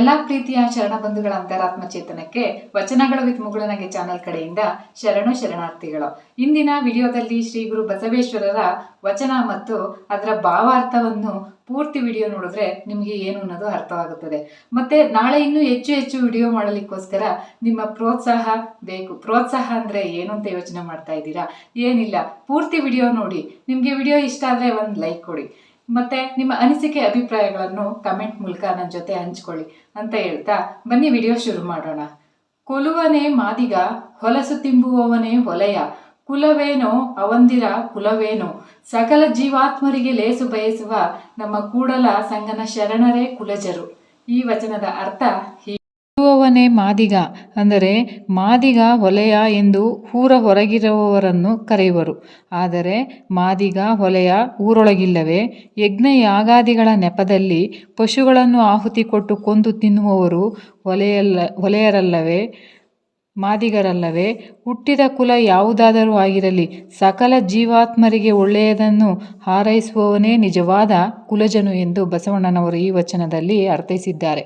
ಎಲ್ಲ ಪ್ರೀತಿಯ ಶರಣ ಬಂಧುಗಳ ಅಂತರಾತ್ಮ ಚೇತನಕ್ಕೆ ವಚನಗಳ ವಿತ್ ಮುಗುಳನಗೆ ಚಾನೆಲ್ ಕಡೆಯಿಂದ ಶರಣು ಶರಣಾರ್ಥಿಗಳು. ಇಂದಿನ ವಿಡಿಯೋದಲ್ಲಿ ಶ್ರೀ ಗುರು ಬಸವೇಶ್ವರರ ವಚನ ಮತ್ತು ಅದರ ಭಾವಾರ್ಥವನ್ನು ಪೂರ್ತಿ ವಿಡಿಯೋ ನೋಡಿದ್ರೆ ನಿಮಗೆ ಏನು ಅನ್ನೋದು ಅರ್ಥವಾಗುತ್ತದೆ. ಮತ್ತೆ ನಾಳೆ ಇನ್ನೂ ಹೆಚ್ಚು ಹೆಚ್ಚು ವಿಡಿಯೋ ಮಾಡಲಿಕ್ಕೋಸ್ಕರ ನಿಮ್ಮ ಪ್ರೋತ್ಸಾಹ ಬೇಕು. ಪ್ರೋತ್ಸಾಹ ಅಂದ್ರೆ ಏನು ಅಂತ ಯೋಚನೆ ಮಾಡ್ತಾ ಇದ್ದೀರಾ? ಏನಿಲ್ಲ. ಪೂರ್ತಿ ವಿಡಿಯೋ ನೋಡಿ. ನಿಮಗೆ ವಿಡಿಯೋ ಇಷ್ಟ ಆದರೆ ಒಂದು ಲೈಕ್ ಕೊಡಿ. ಮತ್ತೆ ನಿಮ್ಮ ಅನಿಸಿಕೆ ಅಭಿಪ್ರಾಯಗಳನ್ನು ಕಮೆಂಟ್ ಮೂಲಕ ನನ್ನ ಜೊತೆ ಹಂಚ್ಕೊಳ್ಳಿ ಅಂತ ಹೇಳ್ತಾ ಬನ್ನಿ ವಿಡಿಯೋ ಶುರು ಮಾಡೋಣ. ಕೊಲುವನೇ ಮಾದಿಗ, ಹೊಲಸು ತಿಂಬುವವನೇ ಹೊಲೆಯ. ಕುಲವೇನೋ ಅವಂದಿರ ಕುಲವೇನೋ. ಸಕಲ ಜೀವಾತ್ಮರಿಗೆ ಲೇಸು ಬಯಸುವ ನಮ್ಮ ಕೂಡಲ ಸಂಗನ ಶರಣರೇ ಕುಲಜರು. ಈ ವಚನದ ಅರ್ಥ ಕೊಲುವವನೇ ಮಾದಿಗ, ಅಂದರೆ ಮಾದಿಗ ಹೊಲೆಯ ಎಂದು ಊರ ಹೊರಗಿರುವವರನ್ನು ಕರೆಯುವರು. ಆದರೆ ಮಾದಿಗ ಹೊಲೆಯ ಊರೊಳಗಿಲ್ಲವೇ? ಯಜ್ಞ ಯಾಗಾದಿಗಳ ನೆಪದಲ್ಲಿ ಪಶುಗಳನ್ನು ಆಹುತಿ ಕೊಟ್ಟು ಕೊಂದು ತಿನ್ನುವವರು ಹೊಲೆಯಲ್ಲ, ಹೊಲೆಯರಲ್ಲವೇ? ಮಾದಿಗರಲ್ಲವೇ? ಹುಟ್ಟಿದ ಕುಲ ಯಾವುದಾದರೂ ಆಗಿರಲಿ, ಸಕಲ ಜೀವಾತ್ಮರಿಗೆ ಒಳ್ಳೆಯದನ್ನು ಹಾರೈಸುವವನೇ ನಿಜವಾದ ಕುಲಜನು ಎಂದು ಬಸವಣ್ಣನವರು ಈ ವಚನದಲ್ಲಿ ಅರ್ಥೈಸಿದ್ದಾರೆ.